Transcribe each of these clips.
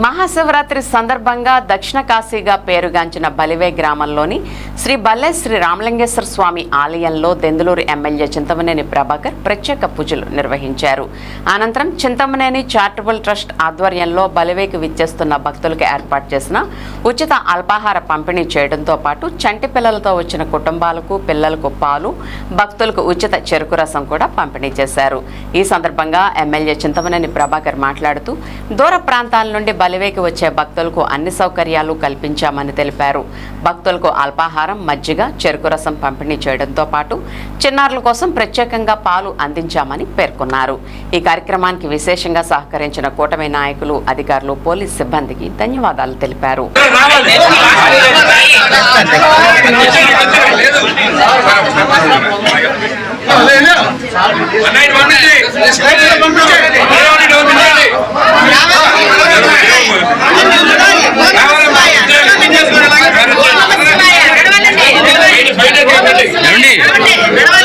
మహాశివరాత్రి సందర్భంగా దక్షిణ కాశీగా పేరుగాంచిన బలివే గ్రామంలోని శ్రీ బల్లె శ్రీ రామలింగేశ్వర స్వామి ఆలయంలో దెందులూరు ఎమ్మెల్యే చింతమనేని ప్రభాకర్ ప్రత్యేక పూజలు నిర్వహించారు. అనంతరం చింతమనేని చారిటబుల్ ట్రస్ట్ ఆధ్వర్యంలో బలివేకి విచ్చేస్తున్న భక్తులకు ఏర్పాటు చేసిన ఉచిత అల్పాహార పంపిణీ చేయడంతో పాటు చంటి పిల్లలతో వచ్చిన కుటుంబాలకు పిల్లలకు పాలు భక్తులకు ఉచిత చెరుకు రసం కూడా పంపిణీ చేశారు. ఈ సందర్భంగా ఎమ్మెల్యే చింతమనేని ప్రభాకర్ మాట్లాడుతూ దూర ప్రాంతాల నుండి బలివేకి వచ్చే భక్తులకు అన్ని సౌకర్యాలు కల్పించామని తెలిపారు. భక్తులకు అల్పాహారం మజ్జిగ చెరుకు రసం పంపిణీ చేయడంతో పాటు చిన్నారుల కోసం ప్రత్యేకంగా పాలు అందించామని పేర్కొన్నారు. ఈ కార్యక్రమానికి విశేషంగా సహకరించిన కూటమి నాయకులు అధికారులు పోలీస్ సిబ్బందికి ధన్యవాదాలు తెలిపారు. మా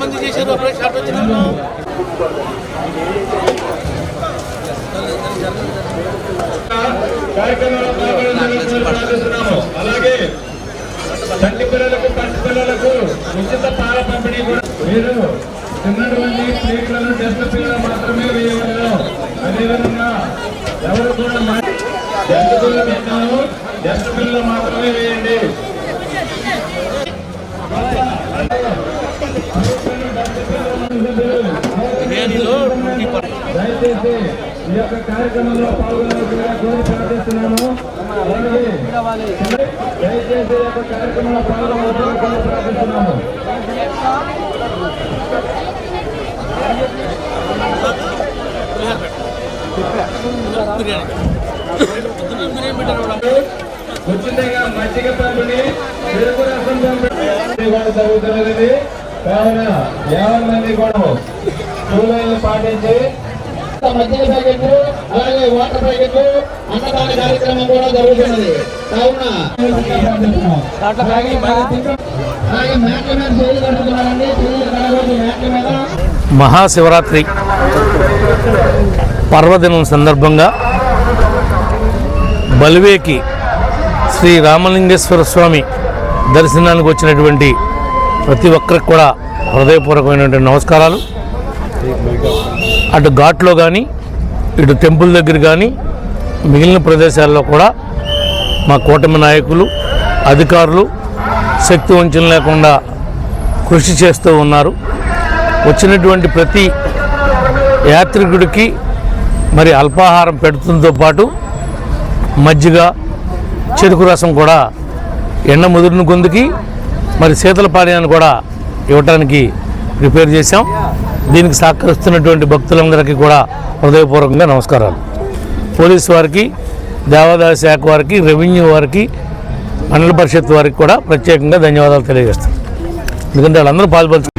మంది చేశారు అప్పుడే షార్ట్ వచ్చినప్పుడు అలాగే చంటి పిల్లలకు పసి పిల్లలకు ఉచిత పాల పంపిణీ కూడా మీరు చిన్నటువంటి ప్లేట్లను డస్ట్ పిల్లలు మాత్రమే వేయగలరు. అదేవిధంగా ఎవరు కూడా మా- పెట్టాము పిల్లలు పిల్లలు మాత్రమే వేయండి. బిర్యానీలో దయచేసి ఈ యొక్క కార్యక్రమంలో పాల్గొనవలసిందిగా కోరి ప్రార్థిస్తున్నాను. దయచేసి ఈ యొక్క కార్యక్రమంలో పాల్గొనవలసిందిగా కోరి ప్రార్థిస్తున్నాము ఉచితంగా మజ్జిగ పంపిణీ. చెరుకు రసం పంపిణీ జరుగుతున్నది కావున యాభై మంది కూడా పాటించి ప్యాకెట్లు అలాగే వాటర్ ప్యాకెట్లు అన్నదాన కార్యక్రమం కూడా జరుగుతున్నది. కావున అలాగే మీద కడగొద్దు మీద. మహాశివరాత్రి పర్వదినం సందర్భంగా బలివేకి శ్రీ రామలింగేశ్వర స్వామి దర్శనానికి వచ్చినటువంటి ప్రతి ఒక్కరికి కూడా హృదయపూర్వకమైనటువంటి నమస్కారాలు. అటు ఘాట్లో కానీ ఇటు టెంపుల్ దగ్గర కానీ మిగిలిన ప్రదేశాల్లో కూడా మా కూటమి నాయకులు అధికారులు శక్తి వంచన లేకుండా కృషి చేస్తూ ఉన్నారు. వచ్చినటువంటి ప్రతి యాత్రికుడికి మరి అల్పాహారం పెడుతుంతో పాటు మజ్జిగ చెరుకు రసం కూడా ఎండ ముదిరిన కొందుకి మరి శీతల పానీయాన్ని కూడా ఇవ్వటానికి ప్రిపేర్ చేశాం. దీనికి సహకరిస్తున్నటువంటి భక్తులందరికీ కూడా హృదయపూర్వకంగా నమస్కారాలు. పోలీసు వారికి దేవాదాయ శాఖ వారికి రెవెన్యూ వారికి మండల పరిషత్ వారికి కూడా ప్రత్యేకంగా ధన్యవాదాలు తెలియజేస్తాం. ఎందుకంటే వాళ్ళందరూ పాల్పంచు